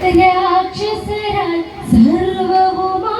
രാക്ഷസരാൽ സർവവുമായി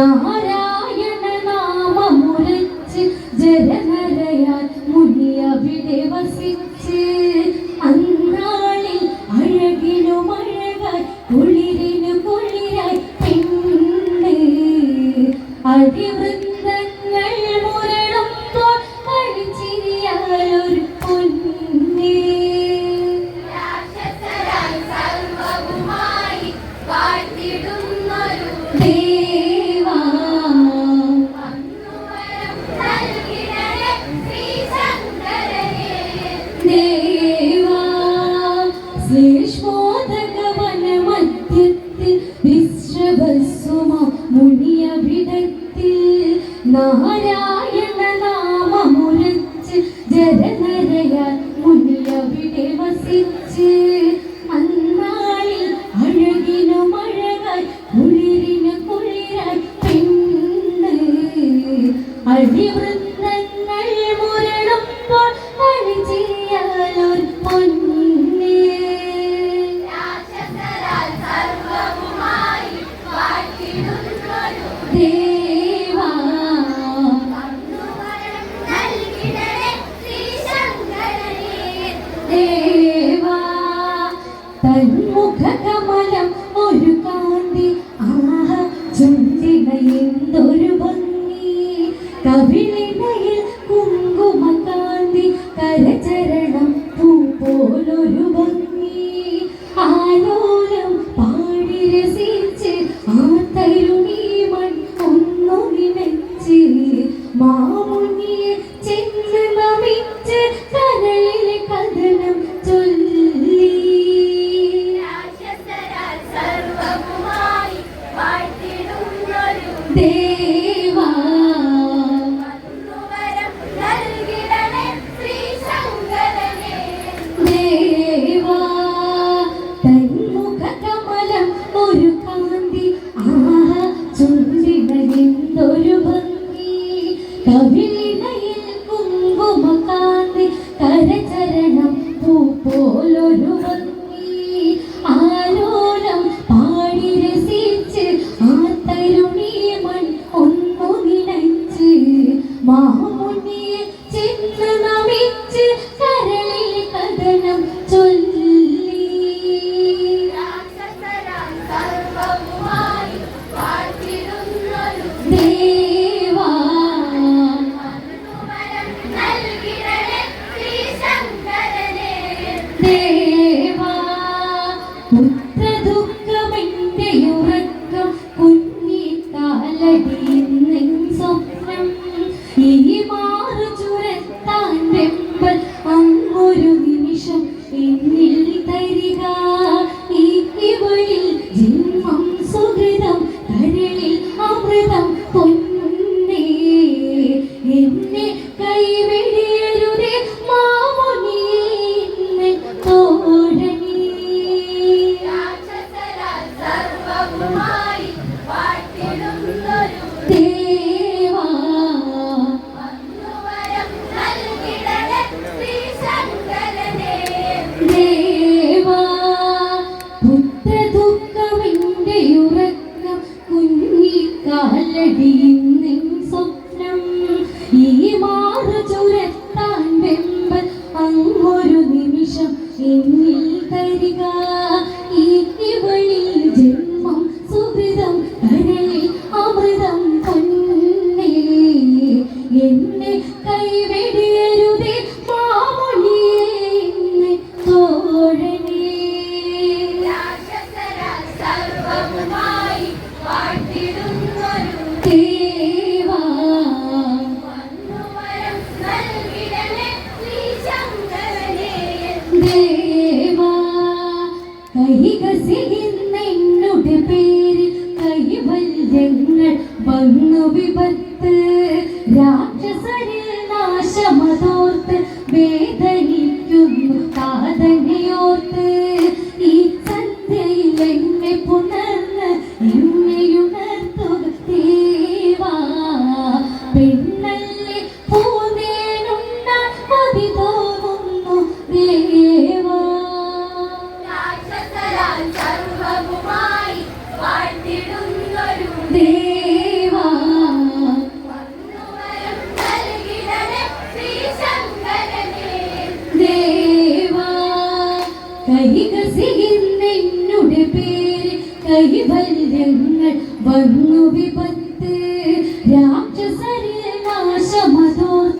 നാര வசிச்சு ദേവാ തന്മുഖകമലം ഒരു Та ദേവാ കൈകസിയുന്നെന്നുടെ പേര് കൈവല്യങ്ങൾ വന്നു വിപത്ത്. രാക്ഷസരെ നാശമതോർത്ത്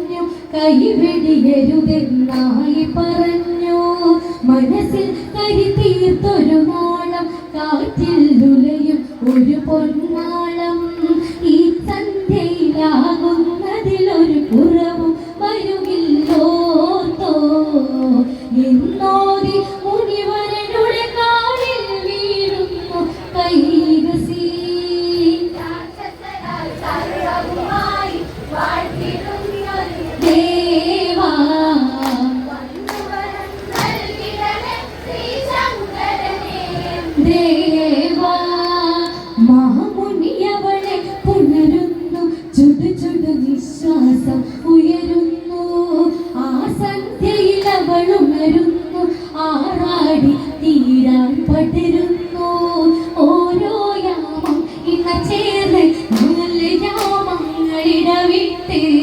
കൈവെടിയരുതെന്നായി പറഞ്ഞു. മനസ്സിൽ കരുതീർത്തൊരു മോണം കാറ്റിൽ ദുലയും ഒരു പൊന്നാൾ വിത്തില്ല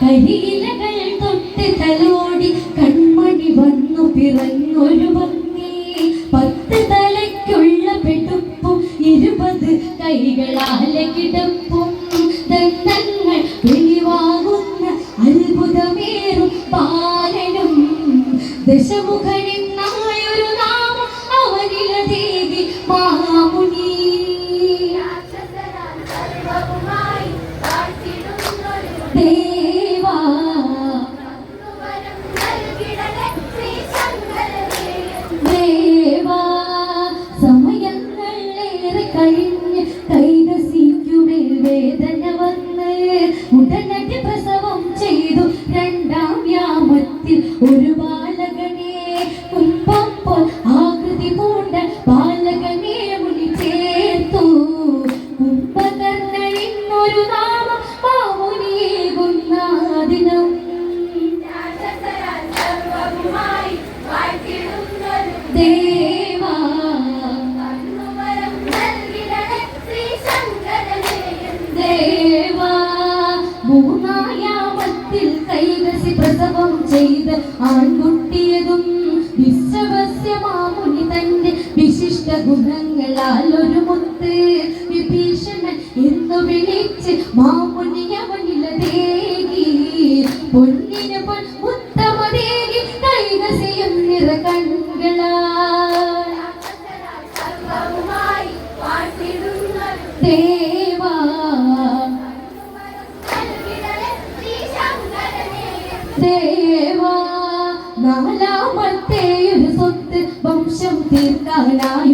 കരിയിലകൾ തലോടി കൺമണി വന്നു ബാലനും. നാമം അവനിലതേവി മാമുനി ഗുണങ്ങളാൽ ഒരു മുത്ത് വിഭീഷണൻ എന്നു വിളിച്ച് മാമുനിയമനിലതേകി പൊന്നിന് പൊൻ മുത്തമതേകി കൈകസയും നിറ കണ്ണുകളാൽ ദേവാ. ദേവാ നാലാമത്തെ ഒരു സ്വത്ത് വംശം തീർക്കാനായി